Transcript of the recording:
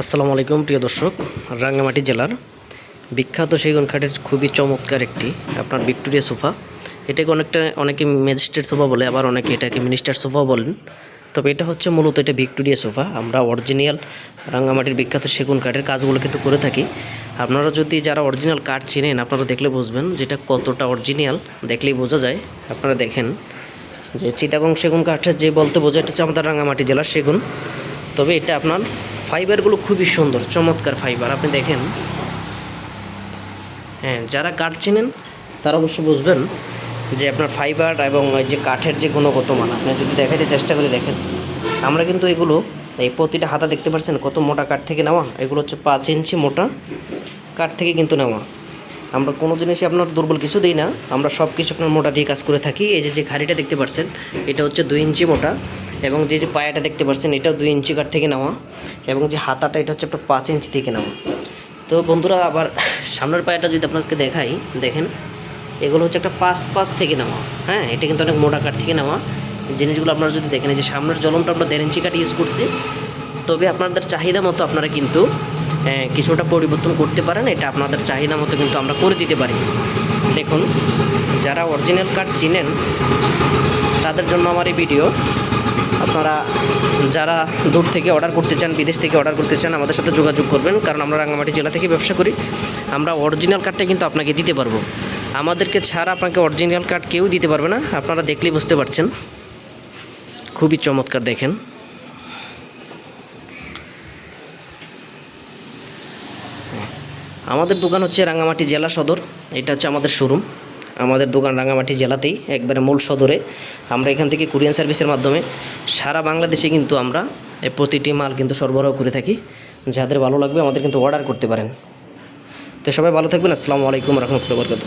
আসসালামু আলাইকুম, প্রিয় দর্শক। রাঙ্গামাটি জেলার বিখ্যাত সেগুন কাঠের খুবই চমৎকার একটি, আপনার ভিক্টোরিয়া সোফা। এটাকে অনেকটা, অনেকে ম্যাজিস্ট্রেট সোফা বলে, আবার অনেকে এটাকে মিনিস্টার সোফা বলেন। তবে এটা হচ্ছে মূলত এটা ভিক্টোরিয়া সোফা। আমরা অরিজিনাল রাঙ্গামাটির বিখ্যাত সেগুন কাঠের কাজগুলো কিন্তু করে থাকি। আপনারা যদি যারা অরিজিনাল কাঠ চিনেন, আপনারা দেখলে বুঝবেন যেটা কতটা অরিজিনাল। দেখলেই বোঝা যায়। আপনারা দেখেন যে চিটাগং সেগুন কাঠের যে বলতে বোঝা এটা হচ্ছে আমাদের রাঙ্গামাটি জেলার সেগুন। তবে এটা আপনার ফাইবারগুলো খুবই সুন্দর, চমৎকার ফাইবার। আপনি দেখেন। হ্যাঁ যারা কাঠ চেনেন, তারা অবশ্য বুঝবেন যে আপনার ফাইবার এবং ওই যে কাঠের যে গুণগত মান, আপনি যদি দেখাতে চেষ্টা করে দেখেন, আমরা কিন্তু এগুলো এই প্রতিটা হাতা দেখতে পাচ্ছেন কত মোটা কাঠ থেকে নেওয়া। এগুলো হচ্ছে পাঁচ ইঞ্চি মোটা কাঠ থেকে কিন্তু নেওয়া। আমরা কোনো জিনিসই আপনার দুর্বল কিছু দিই না। আমরা সব কিছু আপনার মোটা দিয়ে কাজ করে থাকি। এই যে যে ঘাড়িটা দেখতে পাচ্ছেন এটা হচ্ছে দুই ইঞ্চি মোটা এবং যে যে পায়াটা দেখতে পাচ্ছেন এটাও দুই ইঞ্চি কাঠ থেকে নেওয়া এবং যে হাতাটা, এটা হচ্ছে আপনার পাঁচ ইঞ্চি থেকে নেওয়া তো বন্ধুরা, আবার সামনের পায়াটা যদি আপনাকে দেখাই, দেখেন, এগুলো হচ্ছে একটা পাঁচ পাঁচ থেকে নেওয়া হ্যাঁ এটা কিন্তু অনেক মোটা কাঠ থেকে নেওয়া জিনিসগুলো আপনারা যদি দেখেন যে সামনের জলমটা আমরা দেড় ইঞ্চি কাঠ ইউজ করছি, তবে আপনাদের চাহিদা মতো আপনারা কিন্তু কিছুটা পরিবর্তন করতে পারেন, এটা আপনাদের চাহিদা মতো কিন্তু আমরা করে দিতে পারি। দেখুন, যারা অরিজিনাল কাঠ চিনেন, তাদের জন্য আমার এই ভিডিও আপনারা যারা দূর থেকে অর্ডার করতে চান, বিদেশ থেকে অর্ডার করতে চান, আমাদের সাথে যোগাযোগ করবেন, কারণ আমরা রাঙ্গামাটি জেলা থেকে ব্যবসা করি। আমরা অরিজিনাল কার্ডটা কিন্তু আপনাকে দিতে পারব। আমাদেরকে ছাড়া আপনাকে অরিজিনাল কার্ড কেউ দিতে পারবে না, আপনারা দেখলেই বুঝতে পারছেন। খুবই চমৎকার দেখেন। আমাদের দোকান হচ্ছে রাঙ্গামাটি জেলা সদর, এটা হচ্ছে আমাদের শোরুম আমাদের দোকান রাঙ্গামাটি জেলাতেই, একবারে মূল সদরে। আমরা এখান থেকে কুরিয়ান সার্ভিসের মাধ্যমে সারা বাংলাদেশে কিন্তু আমরা প্রতিটি মাল কিন্তু সরবরাহ করে থাকি। যাদের ভালো লাগবে আমাদের কিন্তু অর্ডার করতে পারেন। তো সবাই ভালো থাকবেন, আসসালামু আলাইকুম রহমতুল্লাহ বরকত